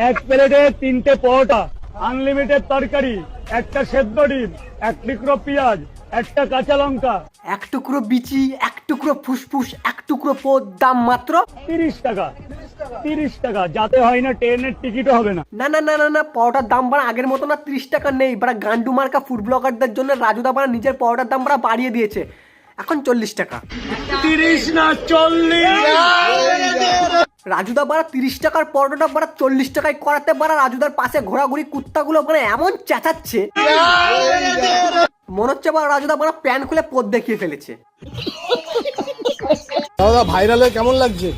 এক প্লেটে তিনটে পরোটা আনলিমিটেড তরকারি একটা সেদ্ধ ডিম এক টুকরো পেঁয়াজ একটা কাঁচা লঙ্কা এক টুকরো বিচি এক টুকরো ফুসফুস এক টুকরো পোদ দাম মাত্র তিরিশ টাকা তিরিশ টাকা যাতে হয় না ট্রেনের টিকিটও হবে না না না না না না পরোটার দাম বাড়া আগের মতো না ত্রিশ টাকা নেই বাড়া গান্ডু মার্কা ফুড ব্লগারদের জন্য রাজুদা বাড়া নিজের পরোটার দাম বাড়া বাড়িয়ে দিয়েছে এখন চল্লিশ টাকা তিরিশ না চল্লিশ রাজুদা বাড়া তিরিশ টাকার পরোটাটা বাড়া চল্লিশ টাকায় করাতে বাড়া রাজুদার পাশে ঘোরাঘুরি কুত্তাগুলো মানে এমন চেঁচাচ্ছে। মনে হচ্ছে বাড়া রাজুদা বাড়া প্যান খুলে পদ দেখিয়ে ফেলেছে। দাদা ভাইরাল হয়ে কেমন লাগছে?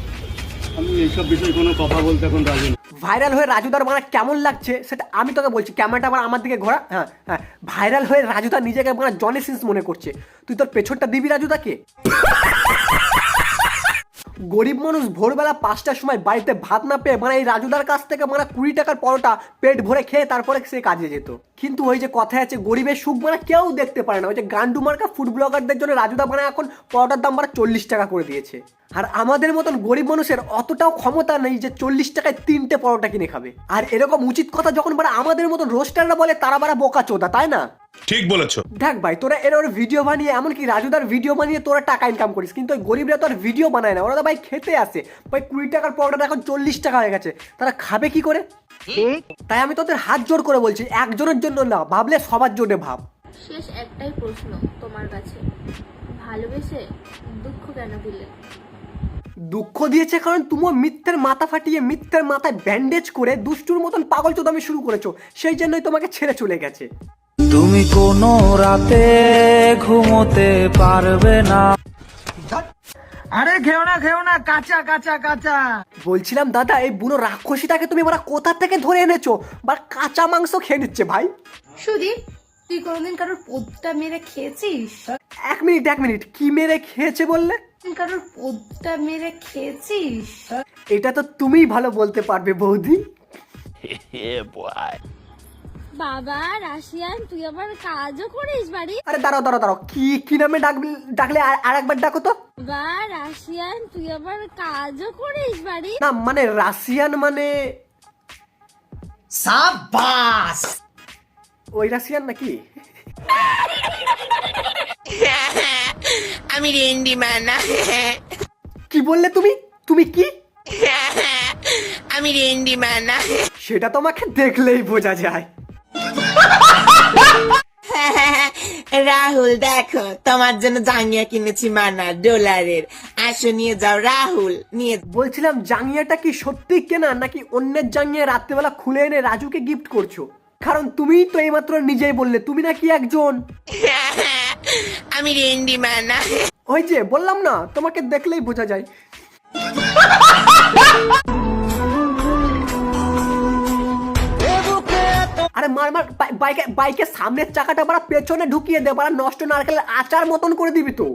আমি এইসব বিষয়ে কোনো কথা বলতে এখন রাজি ভাইরাল হয়ে রাজুদার মানে কেমন লাগছে সেটা আমি তোকে বলছি। ক্যামেরাটা আবার আমার দিকে ঘোরা হ্যাঁ হ্যাঁ। ভাইরাল হয়ে রাজুদা নিজেকে মানে জনি সিন্স মনে করছে। তুই তোর পেছনটা দিবি রাজুদাকে? গরিব মানুষ ভোরবেলা পাঁচটার সময় বাড়িতে ভাত না পেয়ে মানে এই রাজুদার কাছ থেকে মানে কুড়ি টাকার পরোটা পেট ভরে খেয়ে তারপরে সে কাজে যেত। কিন্তু ওই যে কথায় আছে, গরিবের সুখ মানে কেউ দেখতে পারে না। ওই যে গান্ডু মার্কা ফুড ব্লগারদের জন্য রাজুদা মানে এখন পরোটার দাম মানে চল্লিশ টাকা করে দিয়েছে। আর আমাদের মতন গরিব মানুষের অতটাও ক্ষমতা নেই যে চল্লিশ টাকায় তিনটে পরোটা কিনে খাবে। আর এরকম উচিত কথা যখন মানে আমাদের মতন রোস্টাররা বলে, তারা বারা বোকা চোদা, তাই না? ঠিক বলেছ। দেখ ভাই তোরা এর ওর ভিডিও বানিয়ে এমনকি রাজুদার ভিডিও বানিয়ে তোরা টাকা ইনকাম করিস কিন্তু ওই গরিবরা তো আর ভিডিও বানায় না। ওরা তো ভাই খেতে আসে। ভাই কুড়ি টাকার পরোটাটা এখন চল্লিশ টাকা হয়ে গেছে। তারা খাবে কি করে? তাই আমি তোদের হাত জোর করে বলছি একজনের জন্য না ভাবলে সবার জন্য ভাব। শেষ একটাই প্রশ্ন তোমার কাছে। ভালোবেসে দুঃখ কেন দিলে? দুঃখ দিয়েছে কারণ তুমিও মিথ্যের মাথা ফাটিয়ে মিথ্যের মাথায় ব্যান্ডেজ করে দুষ্টুর মতন পাগল চোদামি শুরু করেছ। সেই জন্যই তোমাকে ছেড়ে চলে গেছে। তুমি কোনো রাতে ঘুমোতে পারবে না। আরে খেও না খেও না কাঁচা কাঁচা কাঁচা। বলছিলাম দাদা এই বুনো রাক্ষসীটাকে তুমি এবার কোথা থেকে ধরে এনেছো? বা কাঁচা মাংস খেয়ে নিচ্ছে ভাই। সুদীপ তুই কোনোদিন কারোর পোদটা মেরে খেয়েছিস? এক মিনিট এক মিনিট কি মেরে খেয়েছে বললে? কারোর পোদটা মেরে খেয়েছিস? এটা তো তুমিই ভালো বলতে পারবে বৌদি। বাবা রাশিয়ান তুই আবার কাজও করিস বাড়ি? আরে দাঁড়াও দাঁড়াও দাঁড়াও। কি কি নামে ডাক ডাকলে আর- আর একবার ডাকো তো? বা রাশিয়ান তুই আবার কাজও করিস বাড়ি? না মানে রাশিয়ান মানে সাবাস ওই রাশিয়ান নাকি? আমি রেন্ডি মানা কি বললে তুমি? তুমি কি? আমি রেন্ডি মানা সেটা তোমাকে দেখলেই বোঝা যায়। রাহুল দেখো তোমার জন্য জাঙ্গিয়া কিনেছি মানা ডলারের। আসো নিয়ে যাও রাহুল নিয়ে বলছিলাম জাঙ্গিয়াটা কি সত্যি কেনা নাকি অন্যের জাঙ্গিয়া রাত্রেবেলা খুলে এনে রাজুকে গিফট করছ? কারণ তুমি তো এইমাত্র নিজেই বললে তুমি নাকি একজন? আমি রেন্ডি মানা। ওই যে বললাম না তোমাকে দেখলেই বোঝা যায়। আরে মার মার বাইকে বাইকের সামনের চাকাটা বাড়া পেছনে ঢুকিয়ে দে বাড়া নষ্ট নারকেলের আচার মতন করে দিবি তো।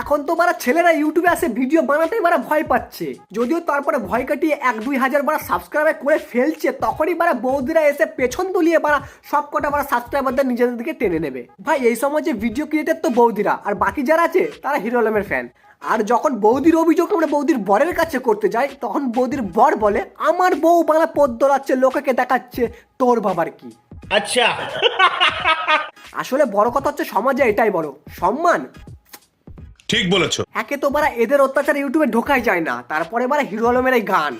এখন তো বারা ছেলেরা ইউটিউবে আসে ভিডিও বানাতে বারা ভয় পাচ্ছে। যদিও তারপরে ভয় কাটিয়ে এক দুই হাজার বারা সাবস্ক্রাইবার করে ফেলছে তখনই বারা বৌদিরা এসে পেছন তুলিয়ে বারা সব কটা বারা সাবস্ক্রাইবারদের নিজেদের দিকে টেনে নেবে। ভাই এই সময় যে ভিডিও ক্রিয়েটার তো বৌদিরা আর বাকি যারা আছে তারা হিরো আলমের ফ্যান আর যখন বৌদির অভিযোগ আমরা বৌদির বরের কাছে করতে যাই তখন বৌদির বর বলে আমার বউ বাংলা পদ দোলাচ্ছে লোকেকে দেখাচ্ছে তোর বাবার কি? আচ্ছা। আসলে বড় কথা হচ্ছে সমাজে এটাই বড়। সম্মান। ঠিক বলেছ। একে তো বারা এদের অত্যাচার ইউটিউবে ঢোকাই যায় না তারপরে বারা হিরো আলমের এই গান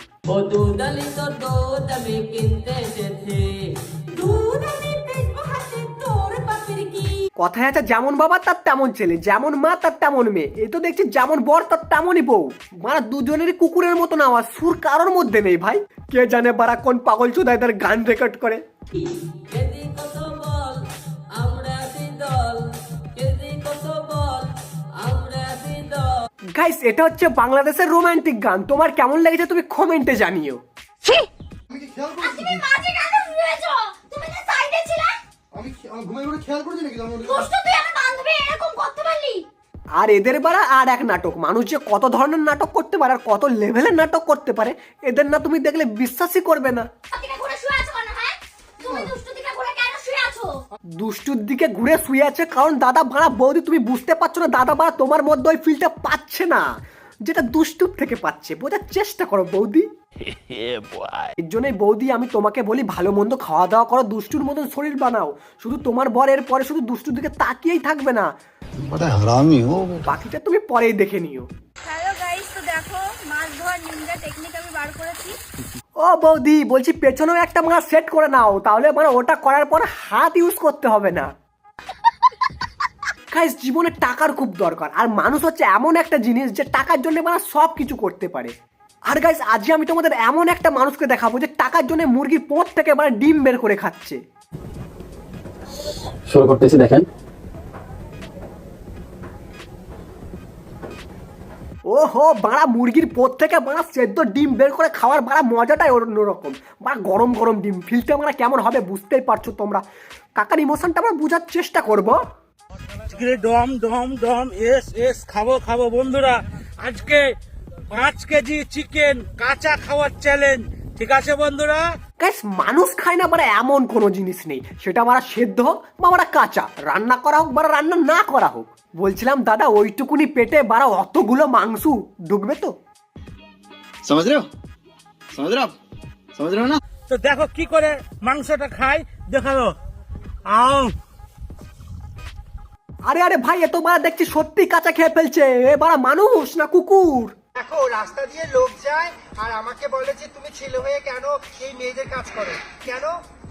কথায় আছে যেমন বাবা তার তেমন ছেলে। যেমন মা তার তেমন মেয়ে। এই তো দেখছি যেমন বর তার তেমনই বউ। মানে দুজনেরই কুকুরের মতন আওয়াজ। সুর কারোর মধ্যে নেই ভাই। কে জানে বারা কোন পাগল চোদা তার গান রেকর্ড করে। গাইস এটা হচ্ছে বাংলাদেশের রোমান্টিক গান। তোমার কেমন লেগেছে তুমি কমেন্টে জানিও। তুমি মাঝে কেন তুমি না সাইডে ছিলে। আমি আমি ঘুমাই ঘুরে খেয়াল করেছি নাকি আমি দুষ্টু তুই আমার বান্ধবী এরকম করতে পারলি আর এদের বারা আর এক নাটক। মানুষ যে কত ধরনের নাটক করতে পারে আর কত লেভেলের নাটক করতে পারে এদের না তুমি দেখলে বিশ্বাসই করবে না। দিকে ঘুরে শুয়ে আছো কেন হ্যাঁ? তুমি দুষ্টু দিকে ঘুরে কেন শুয়ে আছো? দুষ্টুর দিকে ঘুরে শুয়ে আছে কারণ দাদা ভাড়া বৌদি তুমি বুঝতে পারছ না দাদা ভাড়া তোমার মধ্যে ওই ফিলটা পাচ্ছে না। যেটা দুষ্টুপ থেকে পাচ্ছে। বোঝার চেষ্টা করো বৌদি। এর জন্যই বৌদি আমি তোমাকে বলি ভালো মন্দ খাওয়া দাওয়া করো দুষ্টুর মতন শরীর বানাও। শুধু তোমার বর এর পরে শুধু দুষ্টুর দিকে তাকিয়েই থাকবে না। বাকিটা তুমি পরেই দেখে নিও। ও বৌদি বলছি পেছনেও একটা মাছ সেট করে নাও তাহলে মানে ওটা করার পর হাত ইউজ করতে হবে না। গাইস জীবনে টাকার খুব দরকার। আর মানুষ হচ্ছে এমন একটা জিনিস যে টাকার জন্য মানে সব কিছু করতে পারে। আর গাইস আজকে আমি তোমাদের এমন একটা মানুষকে দেখাবো যে টাকার জন্য মুরগির পোঁত থেকে মানে ডিম বের করে খাচ্ছে। শুরু করতেছি দেখেন। ওহো বাড়া মুরগির পোত থেকে বাড়া সেদ্ধ ডিম বের করে খাওয়ার বাড়া মজাটাই অন্যরকম। বাড়া গরম গরম ডিম। ফিলটা মানে কেমন হবে বুঝতেই পারছ তোমরা। কাকার ইমোশনটা আমরা বোঝার চেষ্টা করব। আজকে ডম ডম ডম এস এস খাব খাব। বন্ধুরা আজকে পাঁচ কেজি চিকেন কাঁচা খাওয়ার চ্যালেঞ্জ ঠিক আছে বন্ধুরা? মানুষ খায় না মানে এমন কোনো জিনিস নেই। সেটা আমরা সেদ্ধ হোক বা আমরা কাঁচা। রান্না করা হোক বা রান্না না করা হোক। বলছিলাম দাদা ওইটুকুনি পেটে বারা অতগুলো মাংস ঢুকবে তো? সমাজ রেও সমাজ সমাজ না? তো দেখো কি করে মাংসটা খাই। দেখাল। আও আরে আরে ভাই এ তো বারা দেখছি সত্যি কাঁচা খেয়ে ফেলছে। এ বারা মানুষ না কুকুর? দেখো রাস্তা দিয়ে লোক যায় আর আমাকে বলে যে তুমি ছেলে হয়ে কেন এই মেয়েদের কাজ করো। কেন?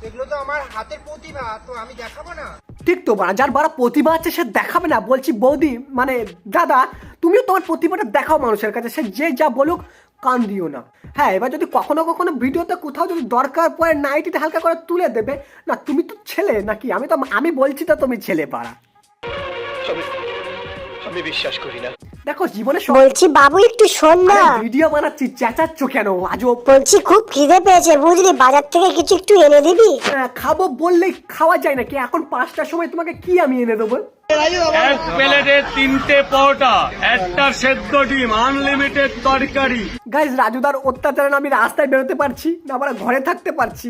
এগুলো তো আমার হাতের প্রতিভা তো আমি দেখাবো না। ঠিক তো বাড়া যার বাড়া প্রতিভা আছে সে দেখাবে না। বলছি বৌদি মানে দাদা তুমিও তোমার প্রতিভাটা দেখাও মানুষের কাছে। সে যে যা বলুক কান দিও না। হ্যাঁ এবার যদি কখনো কখনো ভিডিওতে কোথাও যদি দরকার পড়ে নাইটিটা হালকা করে তুলে দেবে। না তুমি তো ছেলে নাকি? আমি তো আমি বলছি তো তুমি ছেলে পাড়া দেখো জীবনে বলছি বাবু একটু শোন না। ভিডিও বানাচ্ছি চেঁচাচ্ছ কেন? আজও বলছি খুব খিদে পেয়েছে। বুঝলি বাজার থেকে কিছু একটু এনে দিবি? হ্যাঁ, খাব বললেই খাওয়া যায় নাকি? এখন পাঁচটার সময় তোমাকে কি আমি এনে দেবো? এক প্লেটে তিনটে পরোটা একটা সেদ্ধ ডিম আনলিমিটেড তরকারি। গাইজ রাজুদার অত্যাচারে আমি রাস্তায় বেরোতে পারছি না আবার ঘরে থাকতে পারছি।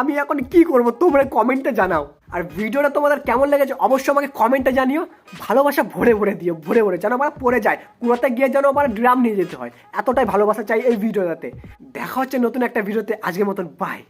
আমি এখন কি করব? তোমরা কমেন্টে জানাও। আর ভিডিওটা তোমাদের কেমন লেগেছে অবশ্যই আমাকে কমেন্টে জানিও। ভালোবাসা ভরে ভরে দিও, ভরে ভরে, যেন আমার পড়ে যায় কুড়াতে গিয়ে যেন আমার ড্রাম নিয়ে যেতে হয়। এতটাই ভালোবাসা চাই এই ভিডিওটাতে। দেখা হচ্ছে নতুন একটা ভিডিওতে। আজকের মতন বাই